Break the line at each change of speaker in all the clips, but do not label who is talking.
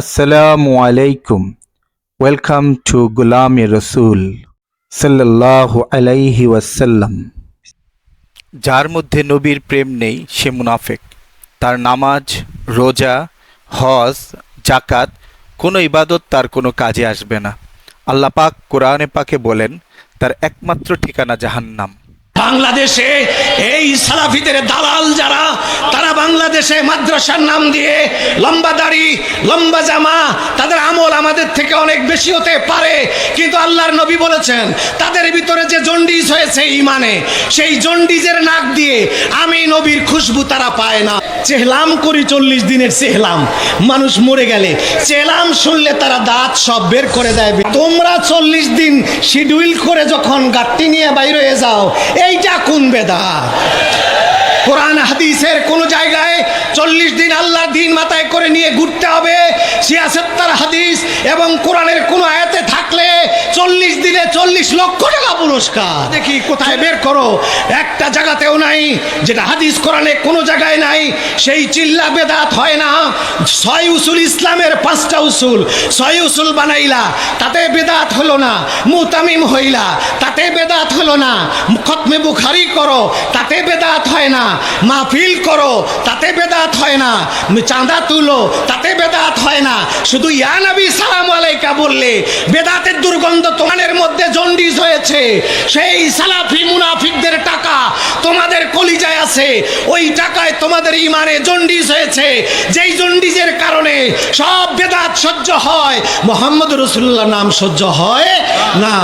আসসালামু আলাইকুম welcome to গুলামি রসুল সাল্লাল্লাহু আলাইহি ওয়াসাল্লাম যার মধ্যে নবীর প্রেম নেই, সে মুনাফেক। তার নামাজ, রোজা, হজ জাকাত কোনো ইবাদত তার কোনো কাজে আসবে না। আল্লাহ পাক কোরআনে পাকে বলেন, তার একমাত্র ঠিকানা জাহান্নাম।
বাংলাদেশে এই সালাফিদের দালাল যারা, তারা বাংলাদেশে মাদ্রাসার নাম দিয়ে লম্বা দাড়ি, লম্বা জামা, তাদের আমল আমাদের থেকে অনেক বেশি হতে পারে। কিন্তু আল্লাহর নবী বলেছেন, তাদের ভিতরে যে জন্ডিস হয়েছে ইমানে সেই জন্ডিজের নাক দিয়ে আমি নবীর খুশবু তারা পায় না। চেহলাম করি চল্লিশ দিনের চেহলাম, মানুষ মরে গেলে। চেহলাম শুনলে তারা দাঁত সব বের করে দেয়। তোমরা চল্লিশ দিন শিডিউল করে যখন গাট্টি নিয়ে বাইরে যাও এইটা কোন বেদা? কোরআন, হাদিসের কোন জায়গায় চল্লিশ দিন আল্লাহ দিন মাথায় করে নিয়ে ঘুরতে হবে সিয়াসত্তার হাদিস এবং কোরআনের কোন আয়াতে থাকলে চল্লিশ দিনে চল্লিশ লক্ষ টাকা পুরস্কার। দেখি কোথায় বের করো। একটা জায়গাতেও নাই যেটা হাদিস কোরআনে কোনো জায়গায় নাই। সেই চিল্লা বেদাত হয় না। ছয় উসুল ইসলামের পাঁচটা উসুল। ছয় উসুল বানাইলা তাতে বেদাত হলো না মুতামিম হইলা তাতে বেদাত হলো না। খতমে বুখারি করো তাতে বেদাত হয় না। মাহফিল করো তাতে বেদাত হয় না। চাঁদা তুলো তাতে বেদাত হয় না। শুধু ইয়া নবী সালাম আলাইকা বললে, বেদাতের দুর্গন্ধ তোমাদের মধ্যে জন্ডিস হয়েছে। সেই সালাফি মুনাফিকদের টাকা তোমাদের কলিজায় আছে। ওই টাকায় তোমাদের ইমানে জন্ডিস হয়েছে। যেই জন্ডিসের কারণে সব বেদাত সহ্য হয়, মোহাম্মদ রসুল্লাহ নাম সহ্য হয় না।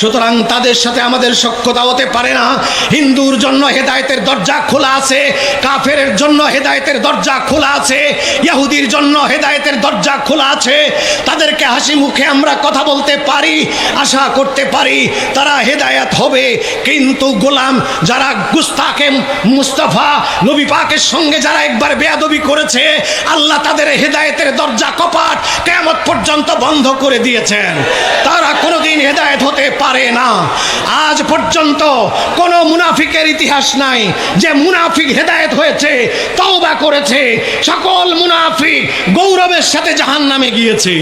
সুতরাং তাদের সাথে আমাদের সক্ষতা হতে পারে না। হিন্দুর জন্য হেদায়েতের দরজা খোলা আছে কাফের জন্য হেদায়েতের দরজা খোলা আছে ইহুদির জন্য হেদায়েতের দরজা খোলা আছে। তাদেরকে হাসি মুখে আমরা কথা বলতে পারি, আশা করতে পারি, তারা হেদায়েত হবে। কিন্তু গোলাম যারা গুস্তাকে মুস্তাফা, নবী পাকের সঙ্গে যারা একবার বেয়াদবি করেছে, আল্লাহ তাদের হেদায়েতের দরজা কপাট কেমত পর্যন্ত বন্ধ করে দিয়েছেন। তারা কোনোদিন হেদায়েত হতে পারে না। আজ পর্যন্ত কোনো মুনাফিকের ইতিহাস নাই। যে মুনাফিক হেদায়েত হয়েছে, তওবা করেছে। সকল মুনাফিক গৌরবের সাথে জাহান নামে গিয়েছে।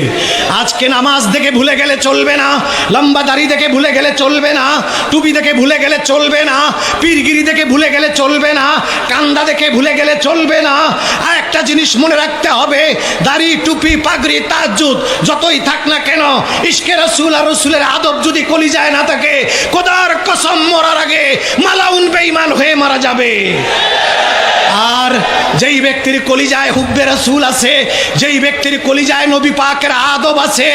আজকে নামাজ দেখে ভুলে গেলে চলবে না, লম্বা দাড়ি দেখে ভুলে গেলে চলবে না, টুপি দেখে ভুলে গেলে চলবে না, পীরগিরি দেখে ভুলে গেলে চলবে না, কান্দা দেখে ভুলে গেলে চলবে না। আর একটা জিনিস মনে রাখতে হবে, দাড়ি, টুপি, পাগড়ি, তাজুদ যতই থাক না কেন, ইশকে রসুল আর রসুলের আদব যদি কলি যায় না থাকে কোদার কসম মরার আগে মালাউন বেঈমান হয়ে মারা যাবে। আর যেই ব্যক্তির কলিজায় হুব্বে রসুল আছে, যেই ব্যক্তির কলিজায় নবী পাকের আদব আছে,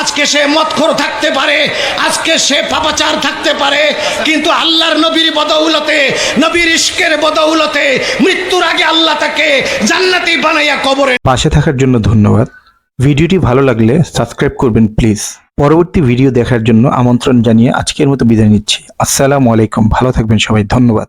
আজকে সে মতখর থাকতে পারে, আজকে সে পাপাচার থাকতে পারে, কিন্তু আল্লাহর নবীর বদৌলতে, নবীর ইশকের বদৌলতে, মৃত্যুর আগে আল্লাহ তাকে জান্নাতি বানাইয়া কবরে
পাশে থাকার জন্য ধন্যবাদ। ভিডিওটি ভালো লাগলে সাবস্ক্রাইব করবেন, প্লিজ। পরবর্তী ভিডিও দেখার জন্য আমন্ত্রণ জানিয়ে আজকের মতো বিদায় নিচ্ছি। আসসালামু আলাইকুম। ভালো থাকবেন সবাই। ধন্যবাদ।